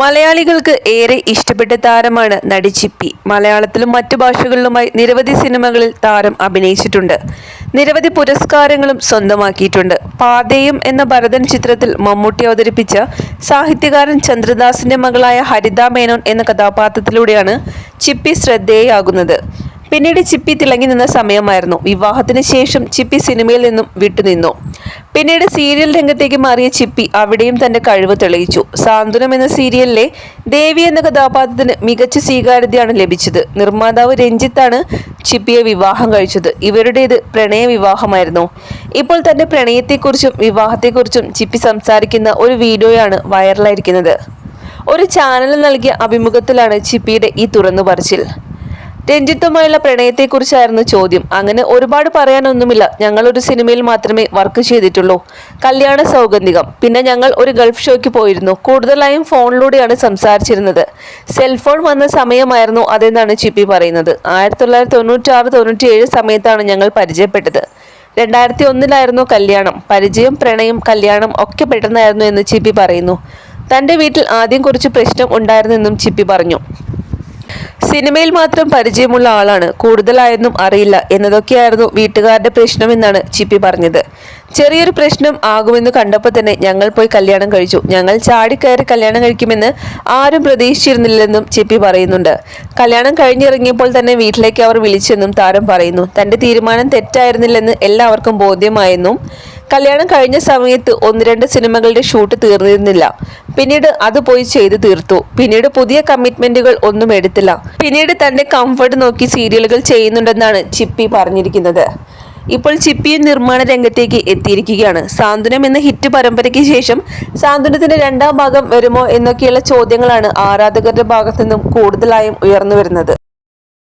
മലയാളികൾക്ക് ഏറെ ഇഷ്ടപ്പെട്ട താരമാണ് നടി ചിപ്പി. മലയാളത്തിലും മറ്റു ഭാഷകളിലുമായി നിരവധി സിനിമകളിൽ താരം അഭിനയിച്ചിട്ടുണ്ട്. നിരവധി പുരസ്കാരങ്ങളും സ്വന്തമാക്കിയിട്ടുണ്ട്. പാതയും എന്ന ഭരതൻ ചിത്രത്തിൽ മമ്മൂട്ടി അവതരിപ്പിച്ച സാഹിത്യകാരൻ ചന്ദ്രദാസിന്റെ മകളായ ഹരിത മേനോൻ എന്ന കഥാപാത്രത്തിലൂടെയാണ് ചിപ്പി ശ്രദ്ധേയയാകുന്നത് പിന്നീട് ചിപ്പി തിളങ്ങി നിന്ന സമയമായിരുന്നു. വിവാഹത്തിന് ശേഷം ചിപ്പി സിനിമയിൽ നിന്നും വിട്ടുനിന്നു. പിന്നീട് സീരിയൽ രംഗത്തേക്ക് മാറിയ ചിപ്പി അവിടെയും തന്റെ കഴിവ് തെളിയിച്ചു. സാന്ത്വനം എന്ന സീരിയലിലെ ദേവി എന്ന കഥാപാത്രത്തിന് മികച്ച സ്വീകാര്യതയാണ് ലഭിച്ചത്. നിർമ്മാതാവ് രഞ്ജിത്താണ് ചിപ്പിയെ വിവാഹം കഴിച്ചത്. ഇവരുടേത് പ്രണയ വിവാഹമായിരുന്നു. ഇപ്പോൾ തന്റെ പ്രണയത്തെക്കുറിച്ചും വിവാഹത്തെക്കുറിച്ചും ചിപ്പി സംസാരിക്കുന്ന ഒരു വീഡിയോയാണ് വൈറലായിരിക്കുന്നത്. ഒരു ചാനൽ നൽകിയ അഭിമുഖത്തിലാണ് ചിപ്പിയുടെ ഈ തുറന്നു പറച്ചിൽ. രഞ്ജിത്തുമായുള്ള പ്രണയത്തെക്കുറിച്ചായിരുന്നു ചോദ്യം. അങ്ങനെ ഒരുപാട് പറയാനൊന്നുമില്ല. ഞങ്ങൾ ഒരു സിനിമയിൽ മാത്രമേ വർക്ക് ചെയ്തിട്ടുള്ളൂ. കല്യാണ സൗഗന്ധികം. പിന്നെ ഞങ്ങൾ ഒരു ഗൾഫ് ഷോയ്ക്ക് പോയിരുന്നു. കൂടുതലായും ഫോണിലൂടെയാണ് സംസാരിച്ചിരുന്നത്. സെൽഫോൺ വന്ന സമയമായിരുന്നു അതെന്നാണ് ചിപ്പി പറയുന്നത്. ആയിരത്തി തൊള്ളായിരത്തി തൊണ്ണൂറ്റി ആറ് തൊണ്ണൂറ്റി ഏഴ് സമയത്താണ് ഞങ്ങൾ പരിചയപ്പെട്ടത്. രണ്ടായിരത്തി ഒന്നിലായിരുന്നു കല്യാണം. പരിചയം പ്രണയം കല്യാണം ഒക്കെ പെട്ടെന്നായിരുന്നു എന്ന് ചിപ്പി പറയുന്നു. തന്റെ വീട്ടിൽ ആദ്യം കുറച്ച് പ്രശ്നം ഉണ്ടായിരുന്നെന്നും ചിപ്പി പറഞ്ഞു. സിനിമയിൽ മാത്രം പരിചയമുള്ള ആളാണ് കൂടുതലായൊന്നും അറിയില്ല എന്നതൊക്കെയായിരുന്നു വീട്ടുകാരുടെ പ്രശ്നമെന്നാണ് ചിപ്പി പറഞ്ഞത്. ചെറിയൊരു പ്രശ്നം ആകുമെന്ന് കണ്ടപ്പോൾ തന്നെ ഞങ്ങൾ പോയി കല്യാണം കഴിച്ചു. ഞങ്ങൾ ചാടിക്കയറി കല്യാണം കഴിക്കുമെന്ന് ആരും പ്രതീക്ഷിച്ചിരുന്നില്ലെന്നും ചിപ്പി പറയുന്നുണ്ട്. കല്യാണം കഴിഞ്ഞിറങ്ങിയപ്പോൾ തന്നെ വീട്ടിലേക്ക് അവർ വിളിച്ചെന്നും താരം പറയുന്നു. തന്റെ തീരുമാനം തെറ്റായിരുന്നില്ലെന്ന് എല്ലാവർക്കും ബോധ്യമായെന്നും കല്യാണം കഴിഞ്ഞ സമയത്ത് ഒന്ന് രണ്ട് സിനിമകളുടെ ഷൂട്ട് തീർന്നിരുന്നില്ല. പിന്നീട് അത് പോയി ചെയ്ത് തീർത്തു. പിന്നീട് പുതിയ കമ്മിറ്റ്മെന്റുകൾ ഒന്നും എടുത്തില്ല. പിന്നീട് തന്റെ കംഫർട്ട് നോക്കി സീരിയലുകൾ ചെയ്യുന്നുണ്ടെന്നാണ് ചിപ്പി പറഞ്ഞിരിക്കുന്നത്. ഇപ്പോൾ ചിപ്പിയും നിർമ്മാണ രംഗത്തേക്ക് എത്തിയിരിക്കുകയാണ്. സാന്ത്വനം എന്ന ഹിറ്റ് പരമ്പരയ്ക്ക് ശേഷം സാന്ത്വനത്തിന്റെ രണ്ടാം ഭാഗം വരുമോ എന്നൊക്കെയുള്ള ചോദ്യങ്ങളാണ് ആരാധകരുടെ ഭാഗത്തു നിന്നും കൂടുതലായും ഉയർന്നു വരുന്നത്.